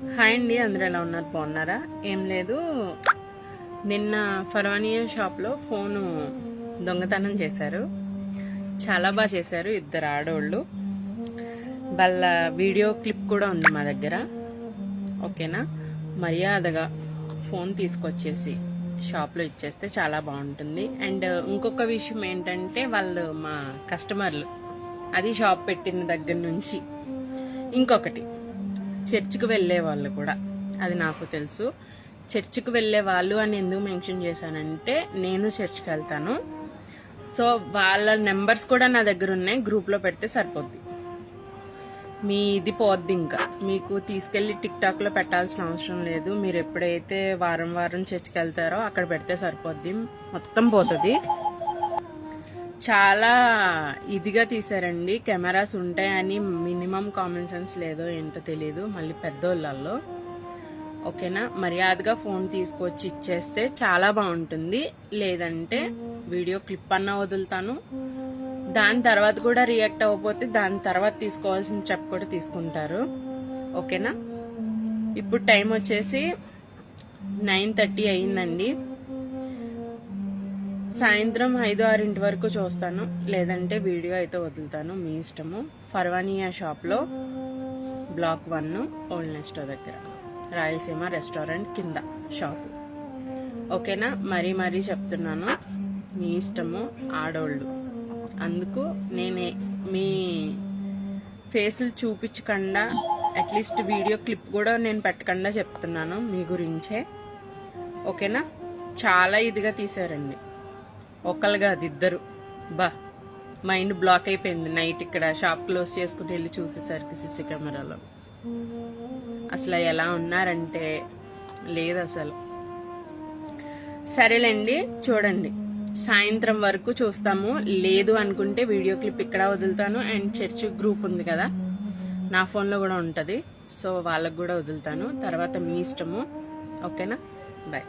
Hi అండి అందరూ ఎలా ఉన్నారు? బాగున్నారా? ఏం లేదు. నిన్న ఫర్వానియా షాప్లో ఫోను దొంగతనం చేశారు. చాలా బాగా చేశారు ఇద్దరు ఆడోళ్ళు. వాళ్ళ వీడియో క్లిప్ కూడా ఉంది మా దగ్గర. ఓకేనా? మర్యాదగా ఫోన్ తీసుకొచ్చేసి షాప్లో ఇచ్చేస్తే చాలా బాగుంటుంది. అండ్ ఇంకొక విషయం ఏంటంటే వాళ్ళు మా కస్టమర్లు అది షాప్ పెట్టిన దగ్గర నుంచి ఇంకొకటి. చర్చికి వెళ్ళే వాళ్ళు కూడా. అది నాకు తెలుసు. చర్చికి వెళ్ళే వాళ్ళు అని ఎందుకు మెన్షన్ చేశానంటే నేను చర్చికి వెళ్తాను. సో వాళ్ళ నెంబర్స్ కూడా నా దగ్గర ఉన్నాయి. గ్రూప్లో పెడితే సరిపోద్ది. మీ ఇది పోద్ది ఇంకా. మీకు తీసుకెళ్ళి టిక్ టాక్లో పెట్టాల్సిన అవసరం లేదు. మీరు ఎప్పుడైతే వారం వారం చర్చికి వెళ్తారో అక్కడ పెడితే సరిపోద్ది. మొత్తం పోతుంది. చాలా ఇదిగా తీశారండి. కెమెరాస్ ఉంటాయని మినిమం కామన్ సెన్స్ లేదో ఏంటో తెలియదు మళ్ళీ పెద్దోళ్ళల్లో. ఓకేనా? మర్యాదగా ఫోన్ తీసుకొచ్చి ఇచ్చేస్తే చాలా బాగుంటుంది. లేదంటే వీడియో క్లిప్ అన్నా వదులుతాను. దాని తర్వాత కూడా రియాక్ట్ అవ్వకపోతే దాని తర్వాత తీసుకోవాల్సిన స్టెప్ కూడా తీసుకుంటారు. ఓకేనా? ఇప్పుడు టైం వచ్చేసి నైన్ థర్టీ అయిందండి. సాయంత్రం ఐదు ఆరింటి వరకు చూస్తాను. లేదంటే వీడియో అయితే వదులుతాను. మీ ఇష్టము. ఫర్వానియా షాప్లో బ్లాక్ వన్ ఓల్డ్ నెస్టో దగ్గర. రాయలసీమ రెస్టారెంట్ కింద షాపు. ఓకేనా? మరీ మరీ చెప్తున్నాను. మీ ఇష్టము ఆడోళ్ళు. అందుకు నేనే మీ ఫేసులు చూపించకుండా అట్లీస్ట్ వీడియో క్లిప్ కూడా నేను పెట్టకుండా చెప్తున్నాను మీ గురించే. ఓకేనా? చాలా ఇదిగా తీసారండి ఒకళ్ళుగా అది ఇద్దరు బా మైండ్ బ్లాక్ అయిపోయింది నైట్ ఇక్కడ షాప్ క్లోజ్ చేసుకుని వెళ్ళి చూసేసరికి సీసీ కెమెరాలో. అసలు ఎలా ఉన్నారంటే లేదు అసలు. సరేలేండి చూడండి. సాయంత్రం వరకు చూస్తాము. లేదు అనుకుంటే వీడియో క్లిప్ ఇక్కడ వదులుతాను. అండ్ చర్చ్ గ్రూప్ ఉంది కదా నా ఫోన్లో కూడా ఉంటుంది. సో వాళ్ళకు కూడా వదులుతాను. తర్వాత మీ ఇష్టము. ఓకేనా? బాయ్.